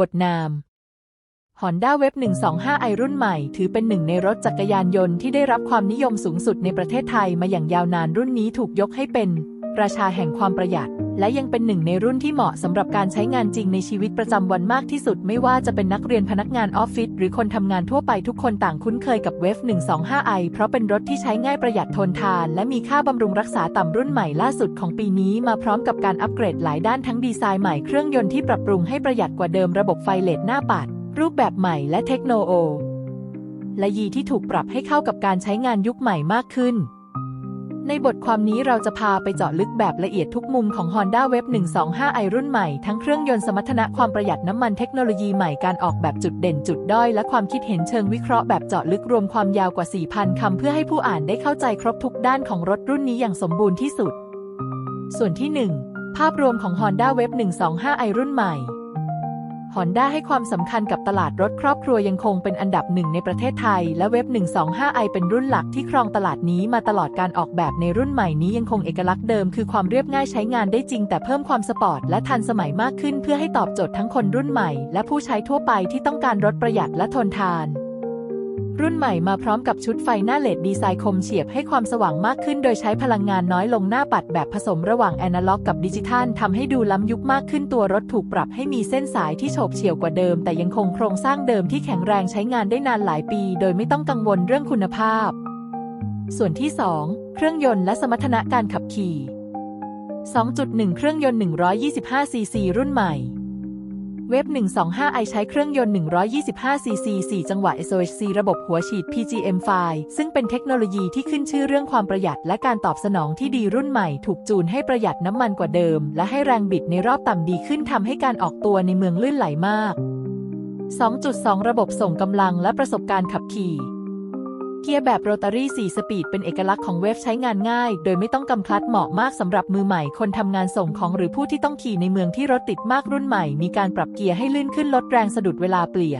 บทนาม Honda Web 125i รุ่นใหม่ ถือเป็นหนึ่งในรถจักรยานยนต์ที่ได้รับความนิยมสูงสุดในประเทศไทยมาอย่างยาวนานรุ่นนี้ถูกยกให้เป็น ราชาแห่งความประหยัด และยังเป็นหนึ่งในรุ่นที่เหมาะสำหรับการใช้งานจริงในชีวิตประจำวันมากที่สุด ไม่ว่าจะเป็นนักเรียนพนักงานออฟฟิศหรือคนทำงานทั่วไปทุกคนต่างคุ้นเคยกับ w e v 125i เพราะเป็นรถที่ใช้ง่ายประหยัดทนทาน และมีค่าบำรุงรักษาต่ำรุ่นใหม่ล่าสุดของปีนี้มาพร้อมกับการอัปเกรดหลายด้านทั้งดีไซน์ใหม่เครื่องยนต์ที่ปรับปรุงให้ประหยัดกว่าเดิมระบบไฟเลดหน้าปัด รูปแบบใหม่และเทคโนโลยีที่ถูกปรับให้เข้ากับการใช้งานยุคใหม่มากขึ้น ในบทความนี้เราจะพาไปเจาะลึกแบบละเอียดทุกมุมของ Honda Web 125i รุ่นใหม่ ทั้งเครื่องยนต์สมรรถนะความประหยัดน้ำมันเทคโนโลยีใหม่การออกแบบจุดเด่นจุดด้อย และความคิดเห็นเชิงวิเคราะห์แบบเจาะลึกรวมความยาวกว่า 4,000 คำเพื่อให้ผู้อ่านได้เข้าใจครบทุกด้านของรถรุ่นนี้อย่างสมบูรณ์ที่สุด ส่วนที่ 1 ภาพรวมของ Honda Web 125i รุ่นใหม่ Honda ให้ความสำคัญกับตลาดรถครอบครัวยังคงเป็นอันดับหนึ่งในประเทศไทย และเว็บ 125i เป็นรุ่นหลักที่ครองตลาดนี้มาตลอดการออกแบบในรุ่นใหม่นี้ยังคงเอกลักษณ์เดิมคือความเรียบง่ายใช้งานได้จริงแต่เพิ่มความสปอร์ตและทันสมัยมากขึ้นเพื่อให้ตอบโจทย์ทั้งคนรุ่นใหม่ และผู้ใช้ทั่วไปที่ต้องการรถประหยัดและทนทาน รุ่นใหม่มาพร้อมกับชุดไฟหน้าเลดดีไซน์คมเฉียบให้ความสว่างมากขึ้น โดยใช้พลังงานน้อยลงหน้าปัดแบบผสมระหว่างแอนะล็อกกับดิจิทัลทำให้ดูล้ำยุคมากขึ้นตัวรถถูกปรับให้มีเส้นสายที่โฉบเฉี่ยวกว่าเดิม แต่ยังคงโครงสร้างเดิมที่แข็งแรงใช้งานได้นานหลายปี โดยไม่ต้องกังวลเรื่องคุณภาพ ส่วนที่ 2 เครื่องยนต์และสมรรถนะการขับขี่ 2.1 เครื่องยนต์ 125 ซีซีรุ่นใหม่ เว็บ 125i ใช้เครื่องยนต์ 125ซีซี4จังหวะ SOHC ระบบหัวฉีด PGM5 ซึ่งเป็นเทคโนโลยีที่ขึ้นชื่อเรื่องความประหยัดและการตอบสนองที่ดีรุ่นใหม่ถูกจูนให้ประหยัดน้ำมันกว่าเดิม และให้แรงบิดในรอบต่ำดีขึ้นทำให้การออกตัวในเมืองลื่นไหลมาก 2.2 ระบบส่งกำลังและประสบการณ์ขับขี่ เกียร์แบบโรตารี่4สปีดเป็นเอกลักษณ์ของเวฟใช้งานง่าย โดยไม่ต้องกำคลัดเหมาะมากสำหรับมือใหม่ คนทำงานส่งของหรือผู้ที่ต้องขี่ในเมืองที่รถติดมากรุ่นใหม่ มีการปรับเกียร์ให้ลื่นขึ้นลดแรงสะดุดเวลาเปลี่ย